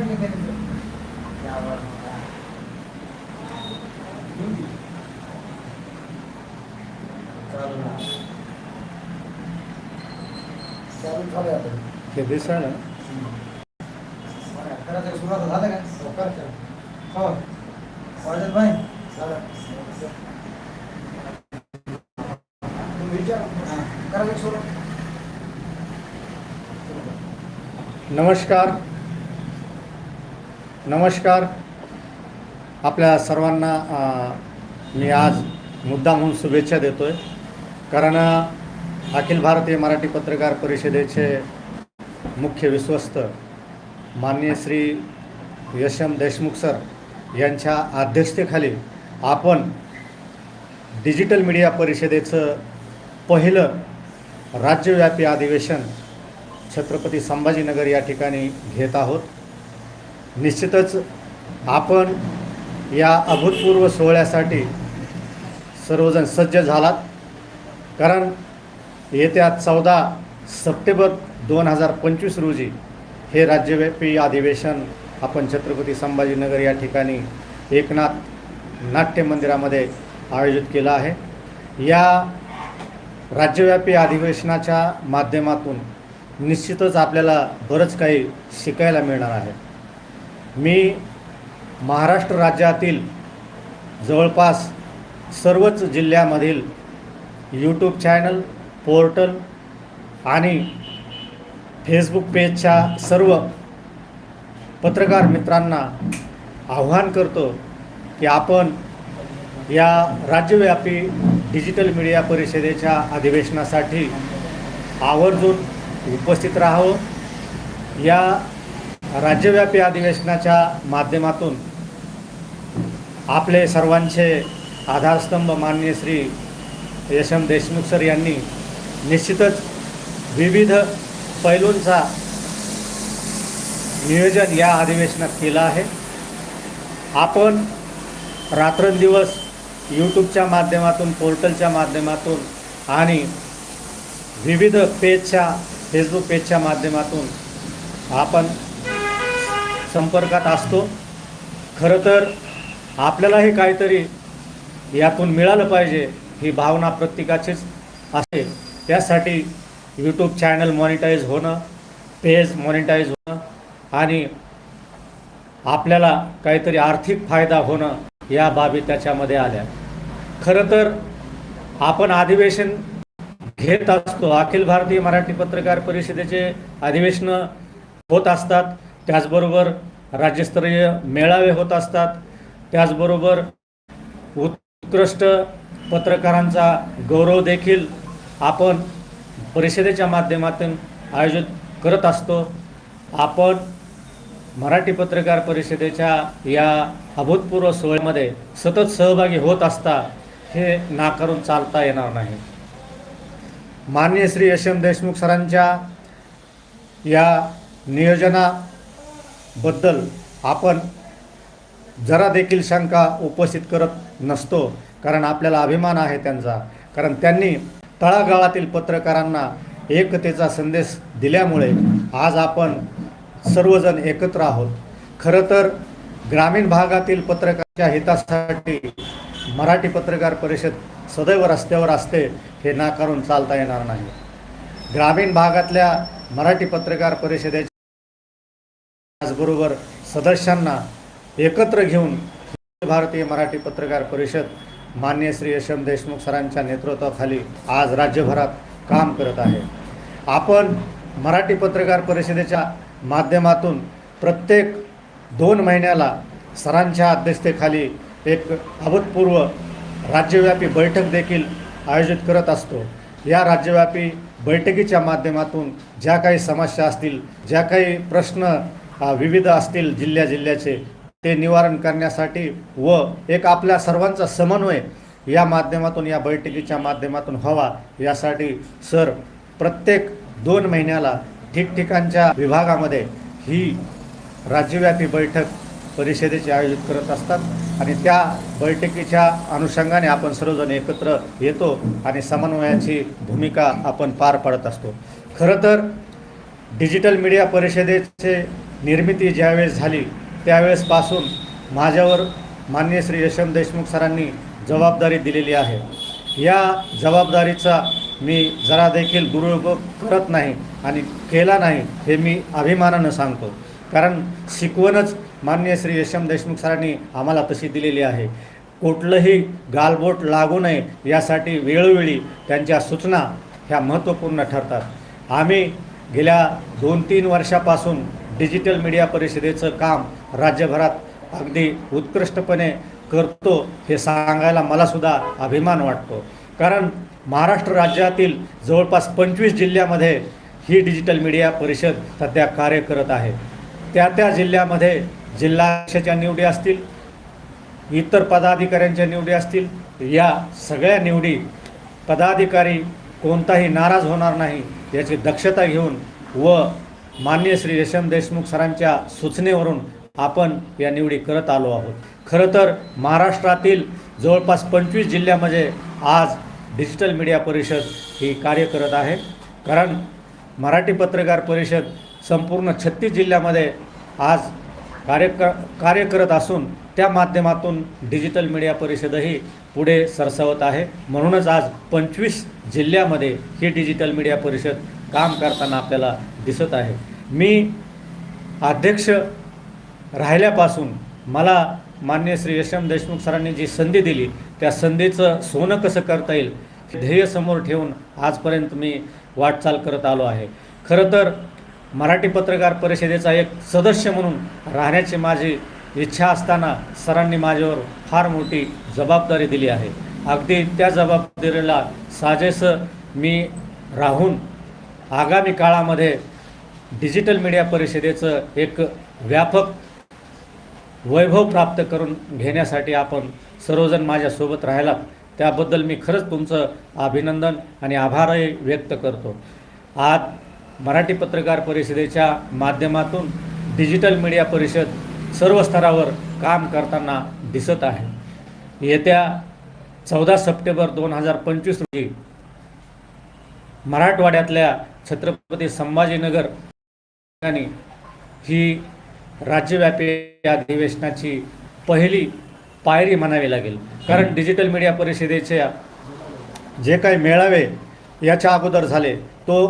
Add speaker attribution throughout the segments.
Speaker 1: वाटली त्यांनी यावर चालू ना. चालू चालू आहे आता.
Speaker 2: हे दिसा ना
Speaker 1: बरं, करायचं सुरुवात झालं काय हो, करायचं. हो वाजत भाई। झालं तुम्ही विचारा हां करायचं सुरुवात
Speaker 2: नमस्कार। नमस्कार. आपल्या सर्वांना मी आज मुद्दा म्हणून शुभेच्छा देतो आहे कारण अखिल भारतीय मराठी पत्रकार परिषदेचे मुख्य विश्वस्त माननीय श्री यशम देशमुख सर यांच्या अध्यक्षतेखाली आपण डिजिटल मीडिया परिषदेचं पहिलं राज्यव्यापी अधिवेशन छत्रपती संभाजीनगर या ठिकाणी घेत आहोत. निश्चितच आपण या अभूतपूर्व सोहळ्यासाठी सर्वजण सज्ज झालात. कारण येत्या चौदा सप्टेंबर दोन हजार पंचवीस रोजी हे राज्यव्यापी अधिवेशन आपण छत्रपती संभाजीनगर या ठिकाणी एकनाथ नाट्य मंदिरामध्ये आयोजित केलं आहे. या राज्यव्यापी अधिवेशनाच्या माध्यमातून निश्चितच आपल्याला बरंच काही शिकायला मिळणार आहे. मी महाराष्ट्र राज्यातील जवळपास सर्वच जिल्ह्यामधील यूट्यूब चॅनल पोर्टल आणि फेसबुक पेजच्या सर्व पत्रकार मित्रांना आव्हान करतो की आपण या राज्यव्यापी डिजिटल मीडिया परिषदेच्या अधिवेशनासाठी आवर्जून उपस्थित राहावं. या राज्यव्यापी अधिवेशनाच्या माध्यमातून आपले सर्वांचे आधारस्तंभ माननीय श्री यशम देशमुख सर यांनी निश्चितच विविध पैलूंचा नियोजन या अधिवेशनात केलं आहे. आपण रात्रंदिवस यूट्यूबच्या माध्यमातून पोर्टलच्या माध्यमातून आणि विविध पेजच्या फेसबुक पेजच्या माध्यमातून आपण संपर्कात असतो. खरं तर आपल्यालाही काहीतरी यातून मिळालं पाहिजे ही भावना प्रत्येकाचीच असते. त्यासाठी यूट्यूब चॅनल मॉनिटाईज होणं पेज मॉनिटाईज होणं आणि आपल्याला काहीतरी आर्थिक फायदा होणं या बाबी त्याच्यामध्ये आल्या. खरं तर आपण अधिवेशन घेत असतो. अखिल भारतीय मराठी पत्रकार परिषदेचे अधिवेशनं होत असतात. त्याचबरोबर राज्यस्तरीय मेळावे होत असतात. त्याचबरोबर उत्कृष्ट पत्रकारांचा गौरव देखील आपण परिषदेच्या माध्यमातून आयोजित करत असतो. आपण मराठी पत्रकार परिषदेच्या या अभूतपूर्व सोहळ्यामध्ये सतत सहभागी होत असता हे नाकारून चालता येणार नाही. माननीय श्री यशवंत देशमुख सरांच्या या नियोजना बद्दल आपण जरा देखील शंका उपस्थित करत नसतो कारण आपल्याला अभिमान आहे त्यांचा. कारण त्यांनी तळागाळातील पत्रकारांना एकतेचा संदेश दिल्यामुळे आज आपण सर्वजण एकत्र आहोत. खरं तर ग्रामीण भागातील पत्रकाराच्या हितासाठी मराठी पत्रकार परिषद सदैव रस्त्यावर असते हे नाकारून चालता येणार नाही. ग्रामीण भागातल्या मराठी पत्रकार परिषदेच्या त्याचबरोबर सदस्यांना एकत्र घेऊन भारतीय मराठी पत्रकार परिषद मान्य श्री यशम देशमुख सरांच्या नेतृत्वाखाली आज राज्यभरात काम करत आहे. आपण मराठी पत्रकार परिषदेच्या माध्यमातून प्रत्येक दोन महिन्याला सरांच्या अध्यक्षतेखाली एक अभूतपूर्व राज्यव्यापी बैठक देखील आयोजित करत असतो. या राज्यव्यापी बैठकीच्या माध्यमातून ज्या काही समस्या असतील ज्या काही प्रश्न विविध असतील जिल्ह्या जिल्ह्याचे ते निवारण करण्यासाठी व एक आपल्या सर्वांचा समन्वय या माध्यमातून या बैठकीच्या माध्यमातून व्हावा. यासाठी सर प्रत्येक दोन महिन्याला ठिकठिकाणच्या विभागामध्ये ही राज्यव्यापी बैठक परिषदेचे आयोजित करत असतात आणि त्या बैठकीच्या अनुषंगाने आपण सर्वजण एकत्र येतो आणि समन्वयाची भूमिका आपण पार पाडत असतो. खरं तर डिजिटल मीडिया परिषदेचे निर्मिती ज्यावेळेस झाली त्यावेळेसपासून माझ्यावर मान्य श्री यशवंत देशमुख सरांनी जबाबदारी दिलेली आहे. या जबाबदारीचा मी जरा देखील दुरुपयोग करत नाही आणि केला नाही हे मी अभिमानानं सांगतो. कारण शिकवणच माननीय श्री यशवंत देशमुख सरांनी आम्हाला तशी दिलेली आहे. कुठलंही गालबोट लागू नये यासाठी वेळोवेळी त्यांच्या सूचना ह्या महत्त्वपूर्ण ठरतात. आम्ही गेल्या दोन तीन वर्षापासून डिजिटल मीडिया परिषदेचं काम राज्यभरात अगदी उत्कृष्टपणे करतो हे सांगायला मलासुद्धा अभिमान वाटतो. कारण महाराष्ट्र राज्यातील जवळपास पंचवीस जिल्ह्यामध्ये ही डिजिटल मीडिया परिषद सध्या कार्य करत आहे. त्या त्या जिल्ह्यामध्ये जिल्हाध्यक्षाच्या निवडी असतील इतर पदाधिकाऱ्यांच्या निवडी असतील या सगळ्या निवडी पदाधिकारी कोणताही नाराज होणार नाही याची दक्षता घेऊन व माननीय श्री रेशम देशमुख सरांच्या सूचनेवरून आपण या निवडी करत आलो आहोत. खरं तर महाराष्ट्रातील जवळपास पंचवीस जिल्ह्यामध्ये आज डिजिटल मीडिया परिषद ही कार्य करत आहे. कारण मराठी पत्रकार परिषद संपूर्ण छत्तीस जिल्ह्यामध्ये आज कार्य क कार्य करत असून त्या माध्यमातून डिजिटल मीडिया परिषदही पुढे सरसावत आहे. म्हणूनच आज पंचवीस जिल्ह्यामध्ये ही डिजिटल मीडिया परिषद काम करताना आपल्याला दिसत आहे. मी अध्यक्ष राहिल्यापासून मला मान्य श्री यशवंत देशमुख सरांनी जी संधी दिली त्या संधीचं सोनं कसं करता येईल ध्येय समोर ठेवून आजपर्यंत मी वाटचाल करत आलो आहे. खरं तर मराठी पत्रकार परिषदेचा एक सदस्य म्हणून राहण्याची माझी इच्छा असताना सरांनी माझ्यावर फार मोठी जबाबदारी दिली आहे. अगदी त्या जबाबदारीला साजेसं मी राहून आगामी काळामध्ये डिजिटल मीडिया परिषदेचं एक व्यापक वैभव प्राप्त करून घेण्यासाठी आपण सर्वजण माझ्यासोबत राहिलात. त्याबद्दल मी खरंच तुमचं अभिनंदन आणि आभारही व्यक्त करतो. आज मराठी पत्रकार परिषदेच्या माध्यमातून डिजिटल मीडिया परिषद सर्व स्तरावर काम करताना दिसत आहे. येत्या चौदा सप्टेंबर दोन हजार पंचवीस रोजी मराठवाड्यातल्या छत्रपती संभाजीनगर ठिकाणी ही राज्यव्यापी अधिवेशनाची पहिली पायरी म्हणावी लागेल. कारण डिजिटल मीडिया परिषदेच्या जे काही मेळावे याच्या अगोदर झाले तो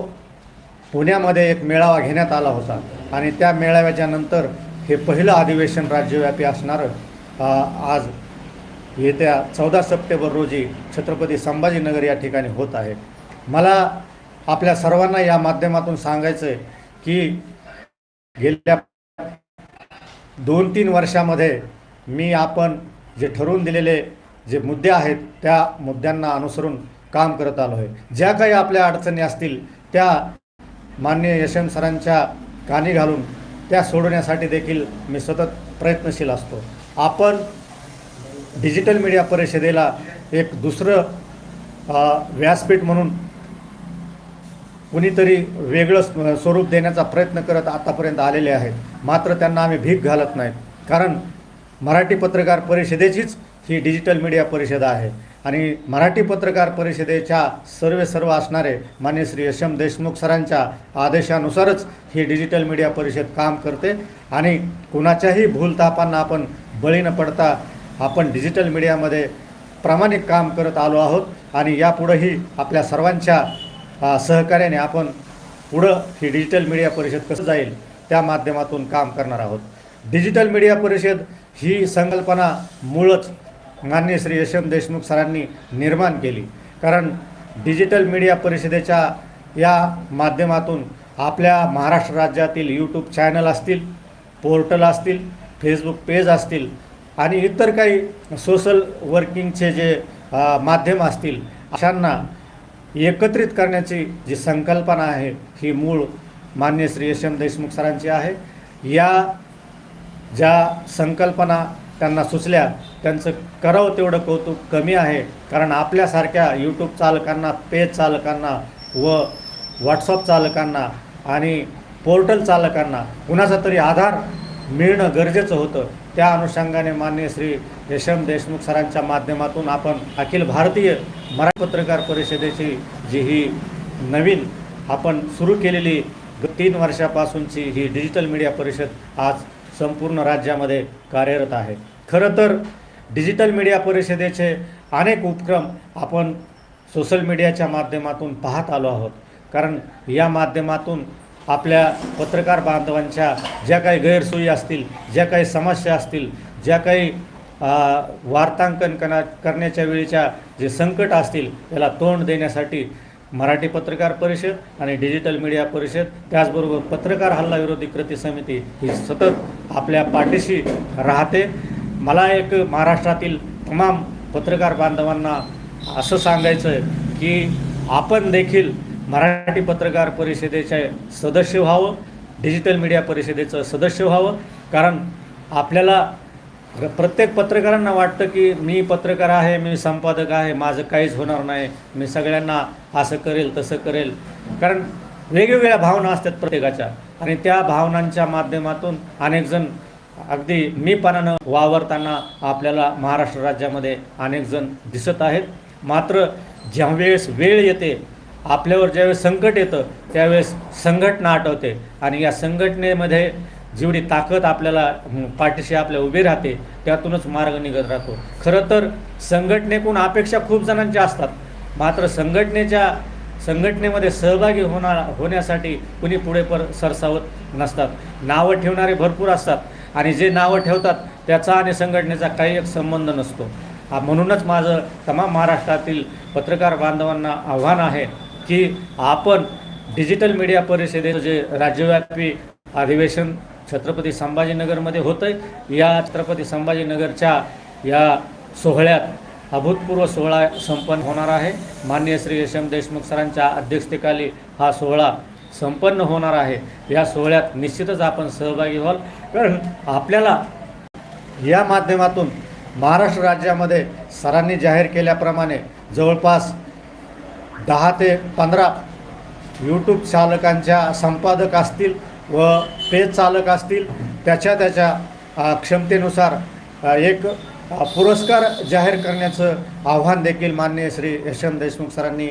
Speaker 2: पुण्यामध्ये एक मेळावा घेण्यात आला होता. आणि त्या मेळाव्याच्या नंतर हे पहिलं अधिवेशन राज्यव्यापी असणारं आज येत्या चौदा सप्टेंबर रोजी छत्रपती संभाजीनगर या ठिकाणी होत आहे. मला आपल्या सर्वांना या माध्यमातून सांगायचं आहे की गेल्या दोन तीन वर्षामध्ये मी आपण जे ठरवून दिलेले जे मुद्दे आहेत त्या मुद्द्यांना अनुसरून काम करत आलो आहे. ज्या काही आपल्या अडचणी असतील त्या मान्य यशवंत सरांच्या कानी घालून त्या सोडवण्यासाठी देखील मी सतत प्रयत्नशील असतो. आपण डिजिटल मीडिया परिषदेला एक दुसरं व्यासपीठ म्हणून कुणीतरी वेगळं स्वरूप देण्याचा प्रयत्न करत आतापर्यंत आलेले आहेत. मात्र त्यांना आम्ही भीक घालत नाही कारण मराठी पत्रकार परिषदेचीच ही डिजिटल मीडिया परिषद आहे. आणि मराठी पत्रकार परिषदेच्या सर्वे सर्व असणारे मान्य श्री यशम देशमुख सरांच्या आदेशानुसारच ही डिजिटल मीडिया परिषद काम करते. आणि कुणाच्याही भूलतापांना आपण बळी न पडता आपण डिजिटल मीडियामध्ये प्रामाणिक काम करत आलो आहोत. आणि यापुढंही आपल्या सर्वांच्या सहकार्याने आपण पुढं ही डिजिटल मीडिया परिषद कसं जाईल त्या माध्यमातून काम करणार आहोत. डिजिटल मीडिया परिषद ही संकल्पना मूळच माननीय श्री यशवंत देशमुख सरांनी निर्माण केली. कारण डिजिटल मीडिया परिषदेच्या या माध्यमातून आपल्या महाराष्ट्र राज्यातील यूट्यूब चॅनल असतील पोर्टल असतील फेसबुक पेज असतील आणि इतर काही सोशल वर्किंगचे जे माध्यम असतील अशांना एकत्रित करण्याची जी संकल्पना आहे ही मूळ मान्य श्री एम देशमुख सरांची आहे. या ज्या संकल्पना त्यांना सुचल्या त्यांचं करावं तेवढं कौतुक कमी आहे. कारण आपल्यासारख्या यूट्यूब चालकांना पेज चालकांना व व्हॉट्सअप चालकांना आणि पोर्टल चालकांना कुणाचा तरी आधार मिळणं गरजेचं होतं. त्या अनुषंगाने मान्य श्री यशम देशमुख सरांच्या माध्यमातून आपण अखिल भारतीय मराठी पत्रकार परिषदेची जी ही नवीन आपण सुरू केलेली ग- तीन वर्षापासूनची ही डिजिटल मीडिया परिषद आज संपूर्ण राज्यामध्ये कार्यरत आहे. खरं तर डिजिटल मीडिया परिषदेचे अनेक उपक्रम आपण सोशल मीडियाच्या माध्यमातून पाहत आलो आहोत. कारण या माध्यमातून आपल्या पत्रकार बांधवांच्या ज्या काही गैरसोयी असतील ज्या काही समस्या असतील ज्या काही वार्तांकन कना करण्याच्या वेळेच्या जे संकट असतील त्याला तोंड देण्यासाठी मराठी पत्रकार परिषद आणि डिजिटल मीडिया परिषद त्याचबरोबर पत्रकार हल्ला विरोधी कृती समिती ही सतत आपल्या पाठीशी राहते. मला एक महाराष्ट्रातील तमाम पत्रकार बांधवांना असं सांगायचं आहे की आपण देखील मराठी पत्रकार परिषदेचे सदस्य व्हावं डिजिटल मीडिया परिषदेचं सदस्य व्हावं. कारण आपल्याला प्रत्येक पत्रकारांना वाटतं की मी पत्रकार आहे मी संपादक आहे माझं काहीच होणार नाही मी सगळ्यांना असं करेल तसं करेल. कारण वेगवेगळ्या भावना असतात प्रत्येकाच्या. आणि त्या भावनांच्या माध्यमातून अनेकजण अगदी मीपणानं वावरताना आपल्याला महाराष्ट्र राज्यामध्ये अनेकजण दिसत आहेत. मात्र ज्यावेळेस वेळ येते आपल्यावर ज्यावेळेस संकट येतं त्यावेळेस संघटना आठवते. आणि या संघटनेमध्ये जेवढी ताकद आपल्याला पाठीशी आपल्या उभी राहते त्यातूनच मार्ग निघत राहतो. खरं तर संघटनेकडून अपेक्षा खूप जणांच्या असतात. मात्र संघटनेच्या संघटनेमध्ये सहभागी होणार होण्यासाठी कुणी पुढे पर सरसावत नसतात. नावं ठेवणारे भरपूर असतात. आणि जे नावं ठेवतात त्याचा आणि संघटनेचा काही एक संबंध नसतो. म्हणूनच माझं तमाम महाराष्ट्रातील पत्रकार बांधवांना आव्हान आहे की आपण डिजिटल मीडिया परिषदेचं जे राज्यव्यापी अधिवेशन छत्रपती संभाजीनगरमध्ये होतं आहे या छत्रपती संभाजीनगरच्या या सोहळ्यात अभूतपूर्व सोहळा संपन्न होणार आहे. माननीय श्री यशम देशमुख सरांच्या अध्यक्षतेखाली हा सोहळा संपन्न होणार आहे. या सोहळ्यात निश्चितच आपण सहभागी व्हाल. कारण आपल्याला या माध्यमातून महाराष्ट्र राज्यामध्ये सरांनी जाहीर केल्याप्रमाणे जवळपास दहा ते पंधरा यूट्यूब चालकांच्या संपादक असतील व पेज चालक असतील त्याच्या त्याच्या क्षमतेनुसार एक पुरस्कार जाहीर करण्याचं आव्हान देखील माननीय श्री यशवंत देशमुख सरांनी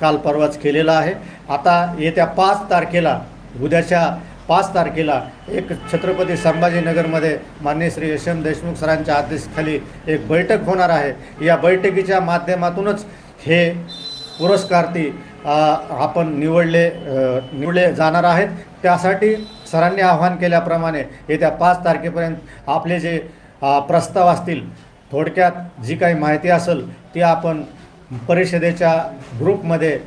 Speaker 2: काल परवाच केलेलं आहे. आता येत्या पाच तारखेला उद्याच्या पाच तारखेला एक छत्रपती संभाजीनगरमध्ये माननीय श्री यशवंत देशमुख सरांच्या अध्यक्षतेखाली एक बैठक होणार आहे. या बैठकीच्या माध्यमातूनच हे पुरस्कार्थी आपण निवडले निवडले जाणार आहेत. त्यासाठी सरांनी आव्हान केल्याप्रमाणे येत्या पाच तारखेपर्यंत आपले जे प्रस्ताव असतील थोडक्यात जी काही माहिती असेल ती आपण परिषदेच्या ग्रुपमध्ये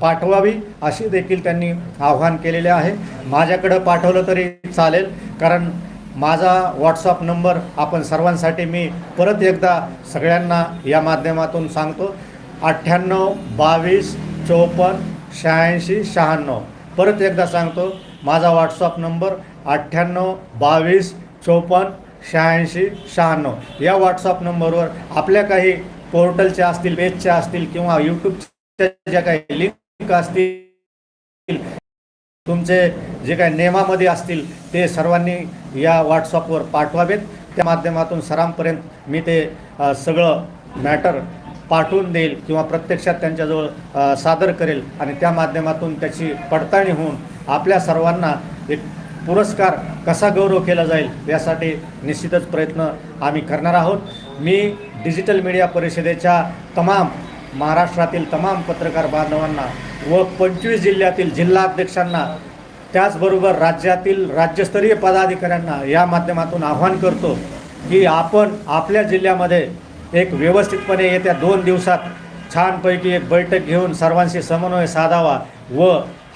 Speaker 2: पाठवावी अशी देखील त्यांनी आव्हान केलेले आहे. माझ्याकडं पाठवलं तरी चालेल कारण माझा व्हॉट्सअप नंबर आपण सर्वांसाठी मी परत एकदा सगळ्यांना या माध्यमातून सांगतो. अठ्ठ्याण्णव बावीस चोपन्न शहाऐंशी शहाण्णव. परत एकदा सांगतो माझा व्हॉट्सअप नंबर अठ्ठ्याण्णव बावीस चोपन्न शहाऐंशी शहाण्णव. या व्हॉट्सअप नंबरवर आपल्या काही पोर्टलच्या असतील वेबच्या असतील किंवा यूट्यूबच्या ज्या काही लिंक असतील तुमचे जे काही नियमामध्ये असतील ते सर्वांनी या व्हॉट्सअपवर पाठवावेत. त्या माध्यमातून सरांपर्यंत मी ते सगळं मॅटर पाठवून देईल किंवा प्रत्यक्षात त्यांच्याजवळ सादर करेल आणि त्या माध्यमातून त्याची पडताळणी होऊन आपल्या सर्वांना एक पुरस्कार कसा गौरव केला जाईल यासाठी निश्चितच प्रयत्न आम्ही करणार आहोत. मी डिजिटल मीडिया परिषदेच्या तमाम महाराष्ट्रातील तमाम पत्रकार बांधवांना व पंचवीस जिल्ह्यातील जिल्हाध्यक्षांना त्याचबरोबर राज्यातील राज्यस्तरीय पदाधिकाऱ्यांना या माध्यमातून आव्हान करतो की आपण आपल्या जिल्ह्यामध्ये एक व्यवस्थितपणे येत्या दोन दिवसात छानपैकी एक बैठक घेऊन सर्वांशी समन्वय साधावा व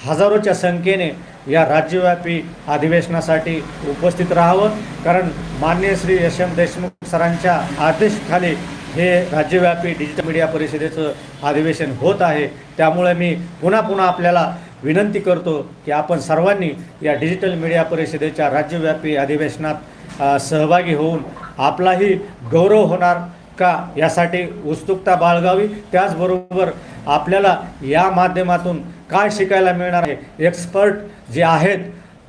Speaker 2: हजारोच्या संख्येने या राज्यव्यापी अधिवेशनासाठी उपस्थित राहावं. कारण माननीय श्री यशवंत देशमुख सरांच्या आदेशखाली हे राज्यव्यापी डिजिटल मीडिया परिषदेचं अधिवेशन होत आहे. त्यामुळे मी पुन्हा पुन्हा आपल्याला विनंती करतो की आपण सर्वांनी या डिजिटल मीडिया परिषदेच्या राज्यव्यापी अधिवेशनात सहभागी होऊन आपलाही गौरव होणार. का यासाठी उत्सुकता बाळगावी? त्याचबरोबर आपल्याला या माध्यमातून काय शिकायला मिळणार आहे? एक्सपर्ट जे आहेत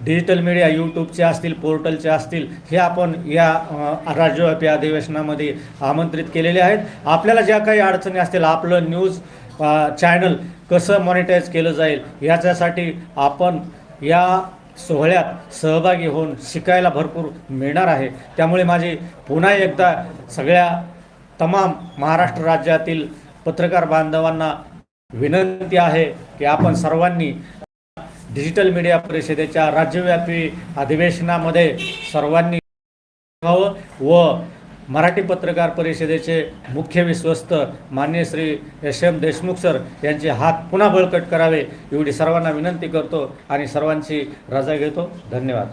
Speaker 2: डिजिटल मीडिया यूट्यूबचे असतील पोर्टलचे असतील हे आपण या राज्यव्यापी अधिवेशनामध्ये आमंत्रित केलेले आहेत. आपल्याला ज्या काही अडचणी असतील आपलं न्यूज चॅनल कसं मॉनिटाईज केलं जाईल याच्यासाठी आपण या सोहळ्यात सहभागी होऊन शिकायला भरपूर मिळणार आहे. त्यामुळे माझी पुन्हा एकदा सगळ्या तमाम महाराष्ट्र राज्यातील पत्रकार बांधवांना विनंती आहे की आपण सर्वांनी डिजिटल मीडिया परिषदेच्या राज्यव्यापी अधिवेशनामध्ये सर्वांनी व्हावं व मराठी पत्रकार परिषदेचे मुख्य विश्वस्त मान्य Shri S M Deshmukh sir यांचे हात पुन्हा बळकट करावे एवढी सर्वांना विनंती करतो आणि सर्वांची रजा घेतो. धन्यवाद.